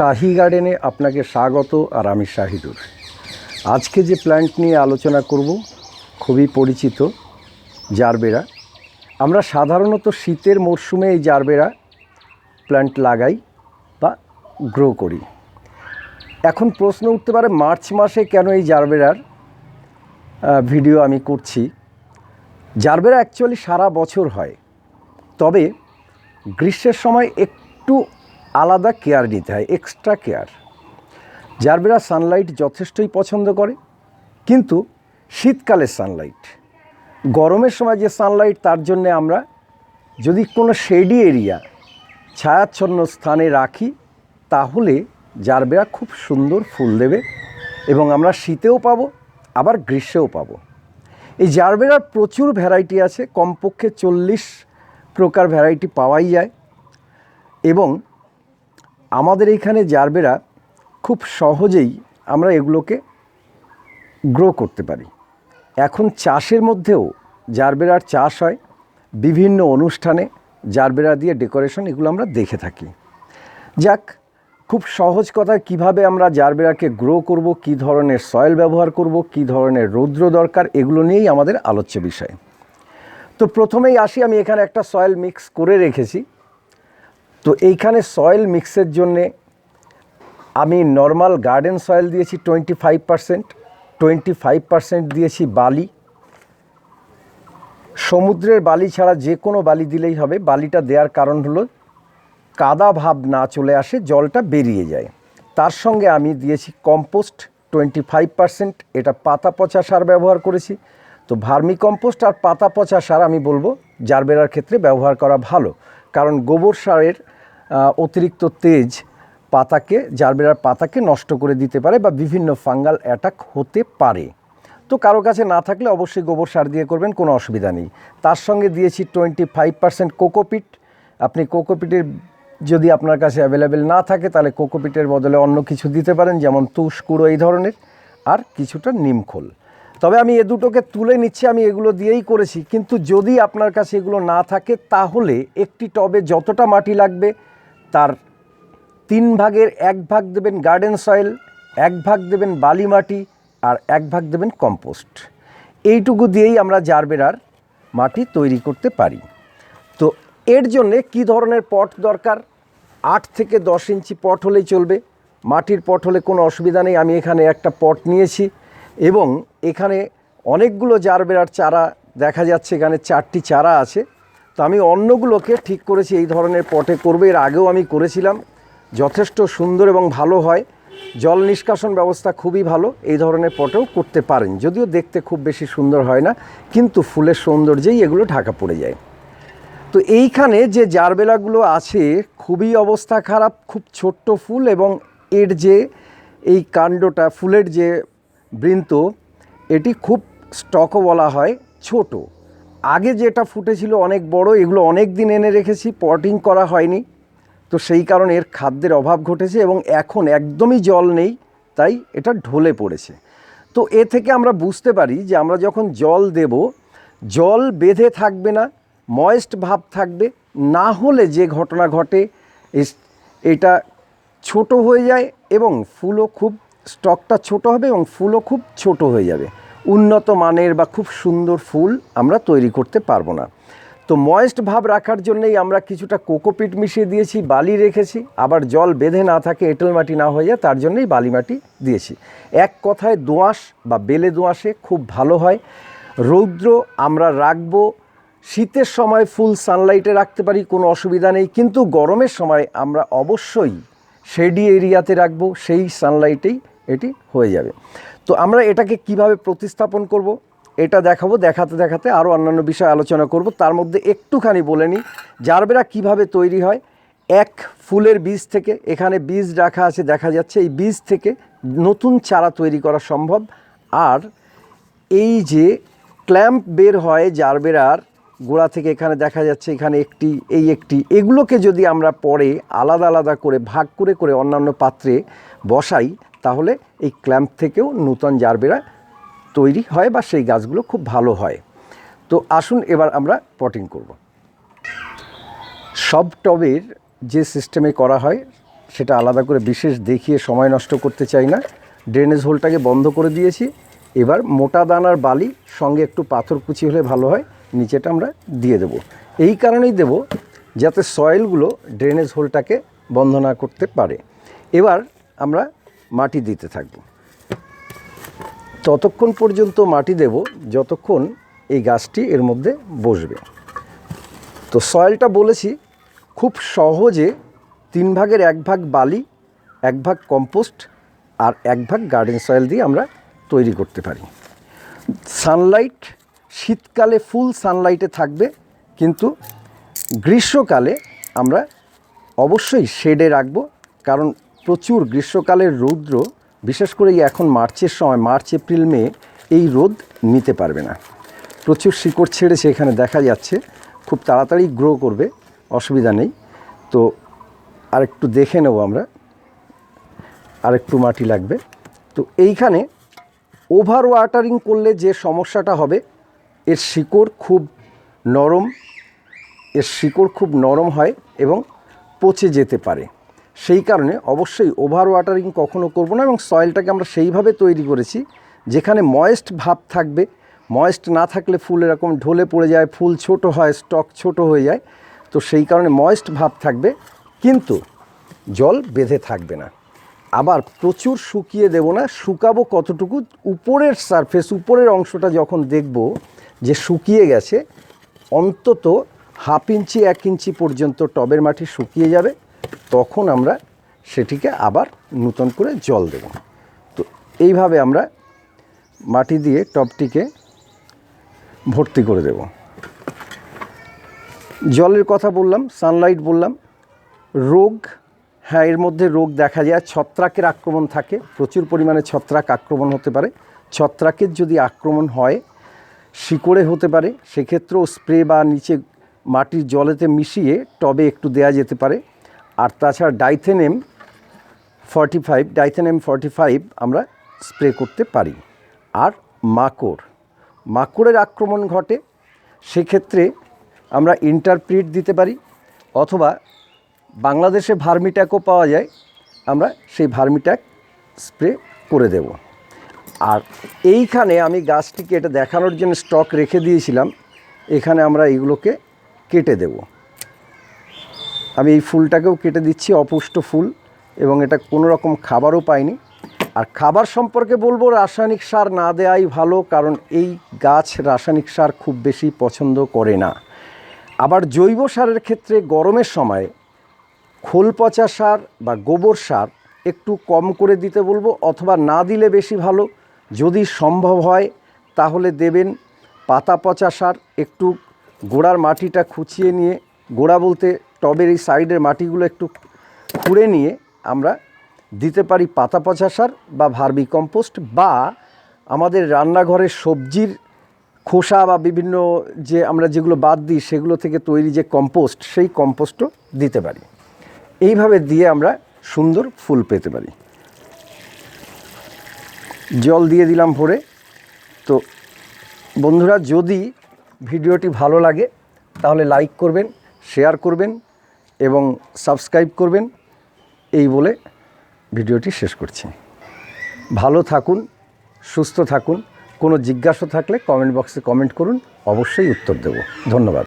শাহি গার্ডেনে আপনাকে স্বাগত আর আমি শাহিদুর আজকে যে প্ল্যান্ট নিয়ে আলোচনা করব, খুবই পরিচিত জারবেরা। আমরা সাধারণত শীতের মরশুমে এই জারবেরা প্ল্যান্ট লাগাই বা গ্রো করি। এখন প্রশ্ন উঠতে পারে, মার্চ মাসে কেন এই জারবেরার ভিডিও আমি করছি? জারবেরা অ্যাকচুয়ালি সারা বছর হয়। তবে গ্রীষ্মের সময় একটু আলাদা কেয়ার নিতে হয় এক্সট্রা কেয়ার। জারবেরা সানলাইট যথেষ্টই পছন্দ করে, কিন্তু শীতকালের সানলাইট গরমের সময় যে সানলাইট তার জন্য আমরা যদি কোনো শেডি এরিয়া ছায়াচ্ছন্ন স্থানে রাখি, তাহলে জারবেরা খুব সুন্দর ফুল দেবে এবং আমরা শীতেও পাবো, আবার গ্রীষ্মেও পাবো। এই জারবেরার প্রচুর ভ্যারাইটি আছে, কমপক্ষে চল্লিশ প্রকার ভ্যারাইটি পাওয়াই যায়। এবং আমাদের এইখানে জারবেরা খুব সহজেই আমরা এগুলোকে গ্রো করতে পারি। এখন চাষের মধ্যেও জারবেরার চাষ হয়। বিভিন্ন অনুষ্ঠানে জারবেরা দিয়ে ডেকোরেশন এগুলো আমরা দেখে থাকি। যাক, খুব সহজ কথায় কীভাবে আমরা জারবেরাকে গ্রো করব, কি ধরনের সয়েল ব্যবহার করব, কি ধরনের রৌদ্র দরকার, এগুলো নিয়েই আমাদের আলোচ্য বিষয়। তো প্রথমেই আসি, আমি এখানে একটা সয়েল মিক্স করে রেখেছি। তো এইখানে সয়েল মিক্সের জন্যে আমি নর্মাল গার্ডেন সয়েল দিয়েছি twenty five percent twenty five percent দিয়েছি বালি। সমুদ্রের বালি ছাড়া যে কোনো বালি দিলেই হবে। বালিটা দেওয়ার কারণ হলো কাদা ভাব না চলে আসে, জলটা বেরিয়ে যায়। তার সঙ্গে আমি দিয়েছি কম্পোস্ট টোয়েন্টি ফাইভ পারসেন্ট এটা পাতা পচা সার ব্যবহার করেছি। তো ভার্মি কম্পোস্ট আর পাতা পচা সার আমি বলব, জারবেরার ক্ষেত্রে ব্যবহার করা ভালো। কারণ গোবর সারের অতিরিক্ত তেজ পাতাকে, জারবেরার পাতাকে নষ্ট করে দিতে পারে বা বিভিন্ন ফাঙ্গাল অ্যাটাক হতে পারে। তো কারও কাছে না থাকলে অবশ্যই গোবর সার দিয়ে করবেন, কোনো অসুবিধা নেই। তার সঙ্গে দিয়েছি টোয়েন্টি ফাইভ পার্সেন্ট কোকোপিট। আপনি কোকোপিটের যদি আপনার কাছে অ্যাভেলেবেল না থাকে, তাহলে কোকোপিটের বদলে অন্য কিছু দিতে পারেন, যেমন তুষ কুড়ো এই ধরনের, আর কিছুটা নিমখোল তবে আমি এ দুটোকে তুলে নিচ্ছি, আমি এগুলো দিয়েই করেছি। কিন্তু যদি আপনার কাছে এগুলো না থাকে, তাহলে একটি টবে যতটা মাটি লাগবে, তার তিন ভাগের এক ভাগ দেবেন গার্ডেন সয়েল, এক ভাগ দেবেন বালি মাটি, আর এক ভাগ দেবেন কম্পোস্ট। এইটুকু দিয়েই আমরা জারবেরার মাটি তৈরি করতে পারি। তো এর জন্যে কি ধরনের পট দরকার? আট থেকে দশ ইঞ্চি পট হলেই চলবে। মাটির পট হলে কোনো অসুবিধা নেই, আমি এখানে একটা পট নিয়েছি। এবং এখানে অনেকগুলো জারবেরার চারা দেখা যাচ্ছে, এখানে চারটি চারা আছে। তো আমি অন্যগুলোকে ঠিক করেছি, এই ধরনের পটে করবে। এর আগেও আমি করেছিলাম। যথেষ্ট সুন্দর এবং ভালো হয়। জল নিষ্কাশন ব্যবস্থা খুবই ভালো, এই ধরনের পটেও করতে পারেন। যদিও দেখতে খুব বেশি সুন্দর হয় না, কিন্তু ফুলের সৌন্দর্যেই এগুলো ঢাকা পড়ে যায়। তো এইখানে যে জারবেলাগুলো আছে, খুবই অবস্থা খারাপ, খুব ছোট্ট ফুল এবং এর যে এই কাণ্ডটা, ফুলের যে বৃন্ত, এটি খুব স্টকও বলা হয়, ছোট। আগে যেটা ফুটেছিল অনেক বড়, এগুলো অনেক দিন এনে রেখেছি পটিং করা হয়নি। তো সেই কারণে এর খাদ্যের অভাব ঘটেছে এবং এখন একদমই জল নেই, তাই এটা ঢলে পড়েছে। তো এ থেকে আমরা বুঝতে পারি যে আমরা যখন জল দেব, জল বেঁধে থাকবে না ময়েস্ট ভাব থাকবে, না হলে যে ঘটনা ঘটে এটা ছোট হয়ে যায় এবং ফুলও খুব স্টকটা ছোট হবে এবং ফুলও খুব ছোট হয়ে যাবে। উন্নত মানের বা খুব সুন্দর ফুল আমরা তৈরি করতে পারব না। তো ময়েস্ট ভাব রাখার জন্যই আমরা কিছুটা কোকোপিট মিশিয়ে দিয়েছি, বালি রেখেছি। আবার জল বেঁধে না থাকে, এঁটেল মাটি না হয়ে যায়, তার জন্যই বালি মাটি দিয়েছি। এক কথায় দোঁয়াশ বা বেলে দোঁয়াশে খুব ভালো হয়। রৌদ্র আমরা রাখব, শীতের সময় ফুল সানলাইটে রাখতে পারি, কোনো অসুবিধা নেই। কিন্তু গরমের সময় আমরা অবশ্যই শেডি এরিয়াতে রাখব, সেই সানলাইটেই এটি হয়ে যাবে। তো আমরা এটাকে কীভাবে প্রতিস্থাপন করব, এটা দেখাবো, দেখাতে দেখাতে আরও অন্যান্য বিষয় আলোচনা করব। তার মধ্যে একটুখানি বলে নিই, জারবেরা কীভাবে তৈরি হয়, এক ফুলের বীজ থেকে, এখানে বীজ রাখা আছে, দেখা যাচ্ছে এই বীজ থেকে নতুন চারা তৈরি করা সম্ভব। আর এই যে ক্ল্যাম্প বের হয় জারবেরার গোড়া থেকে এখানে দেখা যাচ্ছে এখানে একটি, এই একটি। এগুলোকে যদি আমরা পরে আলাদা আলাদা করে, ভাগ করে করে অন্যান্য পাত্রে বসাই, তাহলে এই ক্ল্যাম্প থেকেও নূতন জারবেরা তৈরি হয় বা সেই গাছগুলো খুব ভালো হয়। তো আসুন এবার আমরা পটিং করব। সব টবের যে সিস্টেমে করা হয়, সেটা আলাদা করে বিশেষ দেখিয়ে সময় নষ্ট করতে চাই না। ড্রেনেজ হোলটাকে বন্ধ করে দিয়েছি। এবার মোটা দানার বালি, সঙ্গে একটু পাথর কুচি হলে ভালো হয়। নিচেটা আমরা দিয়ে দেব। এই কারণেই দেব যাতে সয়েলগুলো ড্রেনেজ হোলটাকে বন্ধ না করতে পারে। এবার আমরা মাটি দিতে থাকব। ততক্ষণ পর্যন্ত মাটি দেব যতক্ষণ এই গাছটি এর মধ্যে বসবে। তো সয়েলটা বলেছি, খুব সহজে তিন ভাগের এক ভাগ বালি, এক ভাগ কম্পোস্ট আর এক ভাগ গার্ডেন সয়েল দিয়ে আমরা তৈরি করতে পারি। সানলাইট শীতকালে ফুল সানলাইটে থাকবে, কিন্তু গ্রীষ্মকালে আমরা অবশ্যই শেডে রাখব, কারণ প্রচুর গ্রীষ্মকালের রৌদ্র, বিশেষ করে এখন মার্চের সময়, মার্চ, এপ্রিল, মে, এই রোদ নিতে পারবে না। প্রচুর শিকড় ছেড়েছে এখানে, দেখা যাচ্ছে, খুব তাড়াতাড়ি গ্রো করবে, অসুবিধা নেই। তো আর একটু দেখে নেব আমরা আর একটু মাটি লাগবে। তো এইখানে ওভার ওয়াটারিং করলে যে সমস্যাটা হবে এর শিকড় খুব নরম, এর শিকড় খুব নরম হয় এবং পচে যেতে পারে। সেই কারণে অবশ্যই ওভার ওয়াটারিং কখনো করব না এবং সয়েলটাকে আমরা সেইভাবে তৈরি করেছি যেখানে ময়েস্ট ভাব থাকবে। ময়েস্ট না থাকলে ফুল এরকম ঢলে পড়ে যায়, ফুল ছোট হয়, স্টক ছোট হয়ে যায়। তো সেই কারণে ময়েস্ট ভাব থাকবে, কিন্তু জল বেঁধে থাকবে না। আবার প্রচুর শুকিয়ে দেব না, শুকাবো কতটুকু? উপরের সারফেস উপরের অংশটা যখন দেখব যে শুকিয়ে গেছে, অন্তত হাফ ইঞ্চি এক ইঞ্চি পর্যন্ত টবের মাটি শুকিয়ে যাবে, তখন আমরা সেটিকে আবার নূতন করে জল দেব। তো এইভাবে আমরা মাটি দিয়ে টবটিকে ভর্তি করে দেব। জলের কথা বললাম সানলাইট বললাম, রোগ হ্যাঁ এর মধ্যে রোগ দেখা যায়। ছত্রাকের আক্রমণ থাকে। প্রচুর পরিমাণে ছত্রাক আক্রমণ হতে পারে। ছত্রাকের যদি আক্রমণ হয়, শিকড়ে হতে পারে, সেক্ষেত্রেও স্প্রে বা নিচে মাটির জলেতে মিশিয়ে টবে একটু দেয়া যেতে পারে। আর তাছাড়া Dithane M forty five Dithane M forty five আমরা স্প্রে করতে পারি। আর মাকড়, মাকড়ের আক্রমণ ঘটে। সেক্ষেত্রে আমরা ইন্টারপ্রিট দিতে পারি। অথবা বাংলাদেশে ভার্মিট্যাকও পাওয়া যায়। আমরা সেই ভার্মিট্যাক স্প্রে করে দেব। আর এইখানে আমি গাছটিকে এটা দেখানোর জন্য স্টক রেখে দিয়েছিলাম। এখানে আমরা এইগুলোকে কেটে দেব। আমি এই ফুলটাকেও কেটে দিচ্ছি, অপুষ্ট ফুল, এবং এটা কোনো রকম খাবারও পাইনি। আর খাবার সম্পর্কে বলব, রাসায়নিক সার না দেওয়াই ভালো, কারণ এই গাছ রাসায়নিক সার খুব বেশি পছন্দ করে না। আবার জৈব সারের ক্ষেত্রে গরমের সময় খোল পচা সার বা গোবর সার একটু কম করে দিতে বলব অথবা না দিলে বেশি ভালো। যদি সম্ভব হয়, তাহলে দেবেন পাতা পচা সার, একটু গোড়ার মাটিটা খুঁচিয়ে নিয়ে, গোড়া বলতে টবের এই সাইডের মাটিগুলো একটু খুঁড়ে নিয়ে আমরা দিতে পারি পাতা পচা সার বা ভার্মি কম্পোস্ট বা আমাদের রান্নাঘরের সবজির খোসা বা বিভিন্ন যে আমরা যেগুলো বাদ দিই, সেগুলো থেকে তৈরি যে কম্পোস্ট, সেই কম্পোস্টও দিতে পারি। এইভাবে দিয়ে আমরা সুন্দর ফুল পেতে পারি। জল দিয়ে দিলাম ভরে। তো বন্ধুরা, যদি ভিডিওটি ভালো লাগে, তাহলে লাইক করবেন, শেয়ার করবেন এবং সাবস্ক্রাইব করবেন। এই বলে ভিডিওটি শেষ করছি। ভালো থাকুন, সুস্থ থাকুন। কোনো জিজ্ঞাসা থাকলে কমেন্ট বক্সে কমেন্ট করুন। অবশ্যই উত্তর দেব। ধন্যবাদ।